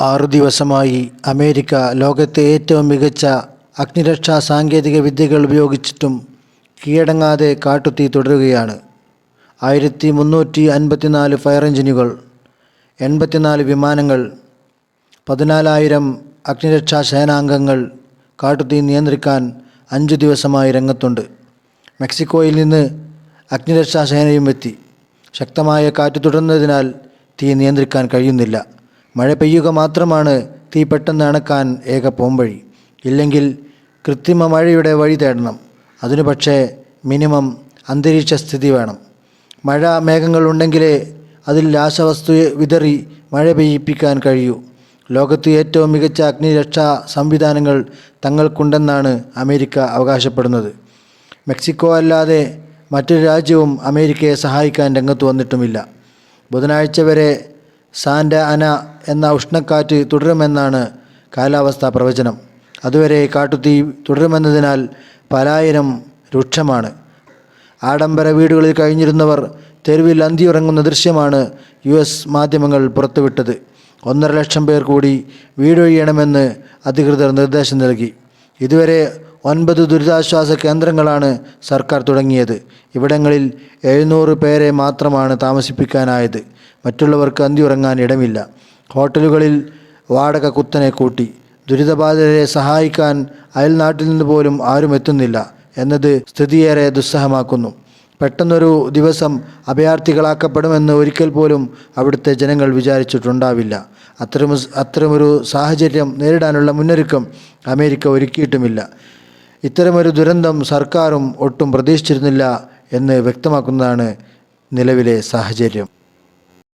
ആറു ദിവസമായി അമേരിക്ക ലോകത്തെ ഏറ്റവും മികച്ച അഗ്നിരക്ഷാ സാങ്കേതിക വിദ്യകൾ ഉപയോഗിച്ചിട്ടും കീഴടങ്ങാതെ കാട്ടുതീ തുടരുകയാണ്. ആയിരത്തി മുന്നൂറ്റി അൻപത്തിനാല് ഫയർ എഞ്ചിനുകൾ എൺപത്തിനാല് വിമാനങ്ങൾ പതിനാലായിരം അഗ്നിരക്ഷാ സേനാംഗങ്ങൾ കാട്ടുതീ നിയന്ത്രിക്കാൻ അഞ്ചു ദിവസമായി രംഗത്തുണ്ട്. മെക്സിക്കോയിൽ നിന്ന് അഗ്നിരക്ഷാ സേനയും എത്തി. ശക്തമായ കാറ്റ് തുടർന്നതിനാൽ തീ നിയന്ത്രിക്കാൻ കഴിയുന്നില്ല. മഴ പെയ്യുക മാത്രമാണ് തീ പെട്ടെന്ന് അണക്കാൻ ഏക പോംവഴി. ഇല്ലെങ്കിൽ കൃത്രിമ മഴയുടെ വഴി തേടണം. അതിനു പക്ഷേ മിനിമം അന്തരീക്ഷ സ്ഥിതി വേണം. മഴ മേഘങ്ങളുണ്ടെങ്കിലേ അതിൽ രാസവസ്തു വിതറി മഴ പെയ്യിപ്പിക്കാൻ കഴിയൂ. ലോകത്ത് ഏറ്റവും മികച്ച അഗ്നിരക്ഷാ സംവിധാനങ്ങൾ തങ്ങൾക്കുണ്ടെന്നാണ് അമേരിക്ക അവകാശപ്പെടുന്നത്. മെക്സിക്കോ അല്ലാതെ മറ്റൊരു രാജ്യവും അമേരിക്കയെ സഹായിക്കാൻ രംഗത്ത് വന്നിട്ടുമില്ല. ബുധനാഴ്ച വരെ സാന്റ അന എന്ന ഉഷ്ണക്കാറ്റ് തുടരുമെന്നാണ് കാലാവസ്ഥാ പ്രവചനം. അതുവരെ കാട്ടുതീ തുടരുമെന്നതിനാൽ പലായനം രൂക്ഷമാണ്. ആഡംബര വീടുകളിൽ കഴിഞ്ഞിരുന്നവർ തെരുവിൽ അന്തിയുറങ്ങുന്ന ദൃശ്യമാണ് യു എസ് മാധ്യമങ്ങൾ പുറത്തുവിട്ടത്. ഒന്നര ലക്ഷം പേർ കൂടി വീടൊഴിയണമെന്ന് അധികൃതർ നിർദ്ദേശം നൽകി. ഇതുവരെ ഒൻപത് ദുരിതാശ്വാസ കേന്ദ്രങ്ങളാണ് സർക്കാർ തുടങ്ങിയത്. ഇവിടങ്ങളിൽ എഴുന്നൂറ് പേരെ മാത്രമാണ് താമസിപ്പിക്കാനായത്. മറ്റുള്ളവർക്ക് അന്തിയുറങ്ങാൻ ഇടമില്ല. ഹോട്ടലുകളിൽ വാടക കുത്തനെ കൂട്ടി. ദുരിതബാധിതരെ സഹായിക്കാൻ അയൽനാട്ടിൽ നിന്ന് പോലും ആരും എത്തുന്നില്ല എന്നത് സ്ഥിതിയേറെ ദുസ്സഹമാക്കുന്നു. പെട്ടെന്നൊരു ദിവസം അഭയാർത്ഥികളാക്കപ്പെടുമെന്ന് ഒരിക്കൽ പോലും അവിടുത്തെ ജനങ്ങൾ വിചാരിച്ചിട്ടുണ്ടാവില്ല. അത്തരം അത്തരമൊരു സാഹചര്യം നേരിടാനുള്ള മുന്നൊരുക്കം അമേരിക്ക ഒരുക്കിയിട്ടുമില്ല. ഇത്തരമൊരു ദുരന്തം സർക്കാരും ഒട്ടും പ്രതീക്ഷിച്ചിരുന്നില്ല എന്ന് വ്യക്തമാക്കുന്നതാണ് നിലവിലെ സാഹചര്യം.